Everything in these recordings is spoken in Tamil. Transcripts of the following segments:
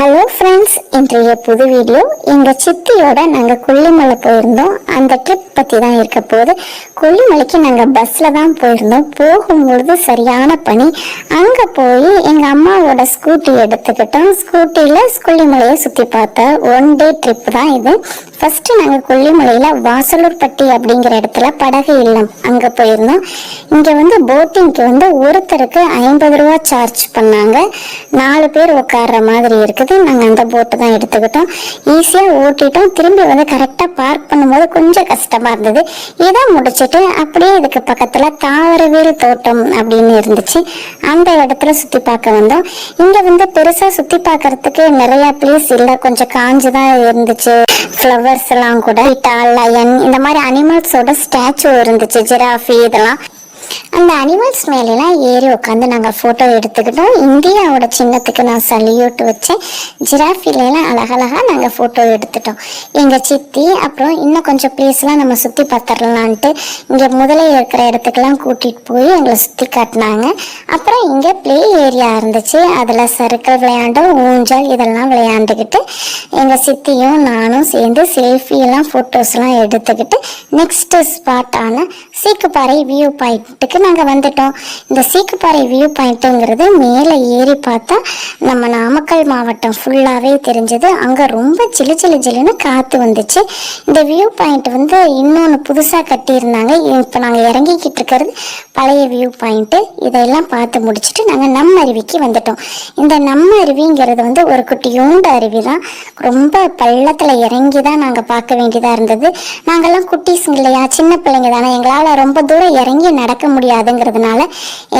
ஹலோ ஃப்ரெண்ட்ஸ் இன்றைய புது வீடியோ. எங்கள் சித்தியோட நாங்கள் கொல்லிமலை போயிருந்தோம். அந்த ட்ரிப் பற்றி தான் இருக்க போது கொல்லிமலைக்கு நாங்கள் பஸ்ஸில் தான் போயிருந்தோம். போகும்பொழுது சரியான பனி. அங்கே போய் எங்கள் அம்மாவோட ஸ்கூட்டி எடுத்துக்கிட்டோம். ஸ்கூட்டியில் கொல்லிமலையை சுற்றி பார்த்த ஒன் டே ட்ரிப் தான் இது. ஃபஸ்ட்டு நாங்கள் கொல்லிமலையில் வாசலூர்பட்டி அப்படிங்கிற இடத்துல படகு இல்லம் அங்கே போயிருந்தோம். இங்கே வந்து போட்டிங்க்கு வந்து ஒருத்தருக்கு ஐம்பது ரூபா சார்ஜ் பண்ணாங்க. நாலு பேர் உட்கார்ற மாதிரி இருக்குது. நாங்கள் அந்த போட்டு தான் எடுத்துக்கிட்டோம். ஈஸியாக ஓட்டிட்டோம். திரும்பி வந்து கரெக்டாக பார்க் பண்ணும்போது கொஞ்சம் கஷ்டமாக இருந்தது. இதை முடிச்சுட்டு அப்படியே இதுக்கு பக்கத்தில் தாவரவேல் தோட்டம் அப்படின்னு இருந்துச்சு. அந்த இடத்துல சுற்றி பார்க்க வந்தோம். இங்கே வந்து பெருசாக சுற்றி பார்க்கறதுக்கு நிறைய பிளேஸ் இல்லை. கொஞ்சம் காஞ்சு தான் இருந்துச்சு. ஃப்ளவர்ஸ் எல்லாம் கூட லயன் இந்த மாதிரி அனிமல்ஸோட ஸ்டாச்சு இருந்துச்சு. ஜிராஃபி இதெல்லாம். அந்த அனிமல்ஸ் மேலெல்லாம் ஏறி உட்காந்து நாங்கள் ஃபோட்டோ எடுத்துக்கிட்டோம். இந்தியாவோட சின்னத்துக்கு நான் சல்யூட் வச்சேன். ஜிராஃபிலாம் அழகழகாக நாங்கள் ஃபோட்டோ எடுத்துட்டோம். எங்கள் சித்தி அப்புறம் இன்னும் கொஞ்சம் பிளேஸ்லாம் நம்ம சுற்றி பார்த்துடலான்ட்டு இங்கே முதலே இருக்கிற இடத்துக்கெல்லாம் கூட்டிகிட்டு போய் எங்களை சுற்றி காட்டினாங்க. அப்புறம் இங்கே ப்ளே ஏரியா இருந்துச்சு. அதில் சறுக்கல் விளையாண்டோம் ஊஞ்சல் இதெல்லாம் விளையாண்டுக்கிட்டு எங்கள் சித்தியும் நானும் சேர்ந்து செல்ஃபியெல்லாம் ஃபோட்டோஸ்லாம் எடுத்துக்கிட்டு நெக்ஸ்ட்டு ஸ்பாட்டான சீக்குப்பாறை வியூ பாயிண்ட்டுக்கு நாங்கள் வந்துட்டோம். இந்த சீக்குப்பாறை வியூ பாயிண்ட்டுங்கிறது மேலே ஏறி பார்த்தா நம்ம நாமக்கல் மாவட்டம் ஃபுல்லாகவே தெரிஞ்சது. அங்கே ரொம்ப சிலு சிலு சிலுன்னு காற்று வந்துச்சு. இந்த வியூ பாயிண்ட் வந்து இன்னொன்று புதுசாக கட்டியிருந்தாங்க. இப்போ நாங்கள் இறங்கிக்கிட்டு இருக்கிறது பழைய வியூ பாயிண்ட்டு இதையெல்லாம் பார்த்து முடிச்சுட்டு நாங்கள் நம்ம அருவிக்கு வந்துட்டோம். இந்த நம்ம அருவிங்கிறது வந்து ஒரு குட்டியோண்டு அருவி தான் ரொம்ப பள்ளத்தில் இறங்கி தான் நாங்கள் பார்க்க வேண்டியதாக இருந்தது. நாங்கள்லாம் குட்டீஸுங்க இல்லையா சின்ன பிள்ளைங்க தானே எங்களால் ரொம்ப தூரம் இறங்கி நடக்க முடியாது. முடியாதுங்கிறதுனால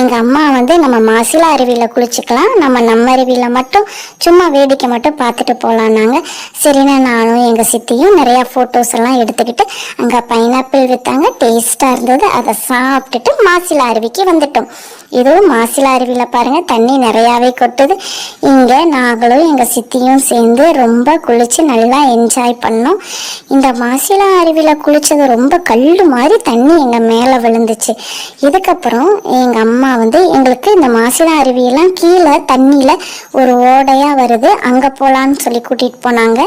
எங்கள் அம்மா வந்து நம்ம மாசிலா அருவியில் குளிச்சுக்கலாம். நம்ம நம்ம அருவியில் மட்டும் சும்மா வேடிக்கை மட்டும் பார்த்துட்டு போகலான்னாங்க சரின்னு நானும் எங்கள் சித்தியும் நிறையா ஃபோட்டோஸ் எல்லாம் எடுத்துக்கிட்டு அங்கே பைனாப்பிள் விற்றாங்க டேஸ்ட்டாக இருந்தது. அதை சாப்பிட்டுட்டு மாசிலா அருவிக்கு வந்துட்டோம். இதுவும் மாசிலா அருவியில் பாருங்கள் தண்ணி நிறையாவே கொட்டுது. இங்கே நாங்களும் எங்கள் சித்தியும் சேர்ந்து ரொம்ப குளித்து நல்லா என்ஜாய் பண்ணோம். இந்த மாசிலா அருவியில் குளித்தது ரொம்ப கல் மாதிரி தண்ணி எங்கள் மேலே விழுந்துச்சு. இதுக்கப்புறம் எங்கள் அம்மா வந்து எங்களுக்கு இந்த மாசிலா அருவியெல்லாம் கீழே தண்ணியில் ஒரு ஓடையாக வருது. அங்கே போகலான்னு சொல்லி கூட்டிகிட்டு போனாங்க.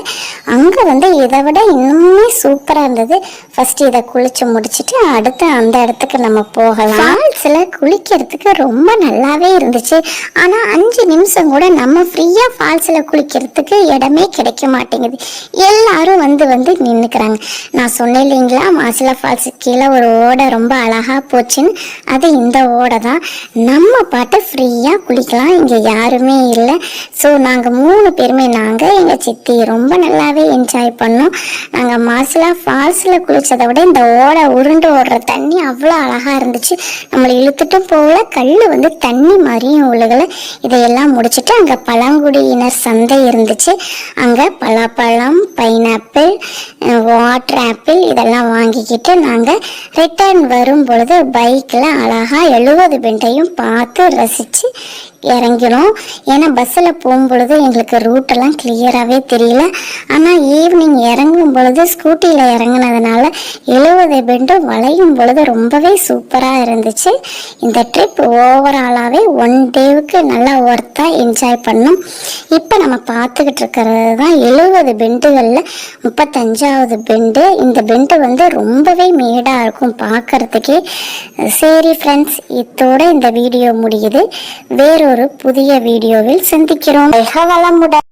அங்கே வந்து இதை விட இன்னுமே சூப்பராக இருந்தது. ஃபஸ்ட்டு இதை குளித்து முடிச்சுட்டு அடுத்து அந்த இடத்துக்கு நம்ம போகலாம். ஃபால்ஸில் குளிக்கிறதுக்கு ரொம்ப நல்லாவே இருந்துச்சு. ஆனால் அஞ்சு நிமிஷம் கூட நம்ம ஃப்ரீயாக ஃபால்ஸில் குளிக்கிறதுக்கு இடமே கிடைக்க மாட்டேங்குது. எல்லாரும் வந்து வந்து நின்றுக்கிறாங்க நான் சொன்னேன் இல்லைங்களா மாசிலா ஃபால்ஸு கீழே ஒரு ஓடை ரொம்ப அழகாக போச்சுன்னு. அது இந்த ஓடை தான். நம்ம பாட்டு ஃப்ரீயாக குளிக்கலாம். இங்கே யாருமே இல்லை. ஸோ நாங்கள் மூணு பேருமே நாங்கள் எங்கள் சித்தி ரொம்ப நல்லாவே என்ஜாய் பண்ணோம். நாங்கள் மாசிலா ஃபால்ஸில் குளித்ததை விட இந்த ஓடை உருண்டு ஓடுற தண்ணி அவ்வளோ அழகாக இருந்துச்சு. நம்மளை இழுத்துட்டும் போகல கல் வந்து தண்ணி மாதிரியும் உலகில் இதையெல்லாம் முடிச்சுட்டு அங்கே பழங்குடியினர் சந்தை இருந்துச்சு. அங்கே பலாப்பழம் பைனாப்பிள் வாட்டர் ஆப்பிள் இதெல்லாம் வாங்கிக்கிட்டு நாங்கள் ரிட்டர்ன் வரும் பொழுது பைக்கில் அழகாக எழுபது பெண்டையும் பார்த்து ரசித்து இறங்கினோம் ஏன்னா பஸ்ஸில் போகும்பொழுது எங்களுக்கு ரூட்டெல்லாம் கிளியராகவே தெரியல. ஆனால் ஈவினிங் இறங்கும் பொழுது ஸ்கூட்டியில் இறங்குனதுனால எழுபது பெண்டு வளையும் பொழுது ரொம்பவே சூப்பராக இருந்துச்சு. இந்த ட்ரிப் ஓவராலாகவே ஒன் டேவுக்கு நல்லா ஒர்த்தாக என்ஜாய் பண்ணோம். இப்போ நம்ம பார்த்துக்கிட்டு இருக்கிறது தான் எழுபது பெண்டுகளில் முப்பத்தஞ்சாவது பெண்டு. இந்த பெண்டு வந்து ரொம்பவே மேடாக இருக்கும் பார்க்கறதுக்கே. சரி ஃப்ரெண்ட்ஸ் இத்தோட இந்த வீடியோ முடியுது. மற்றொரு புதிய வீடியோவில் சந்திக்கிறோம். மிக வளமுடன்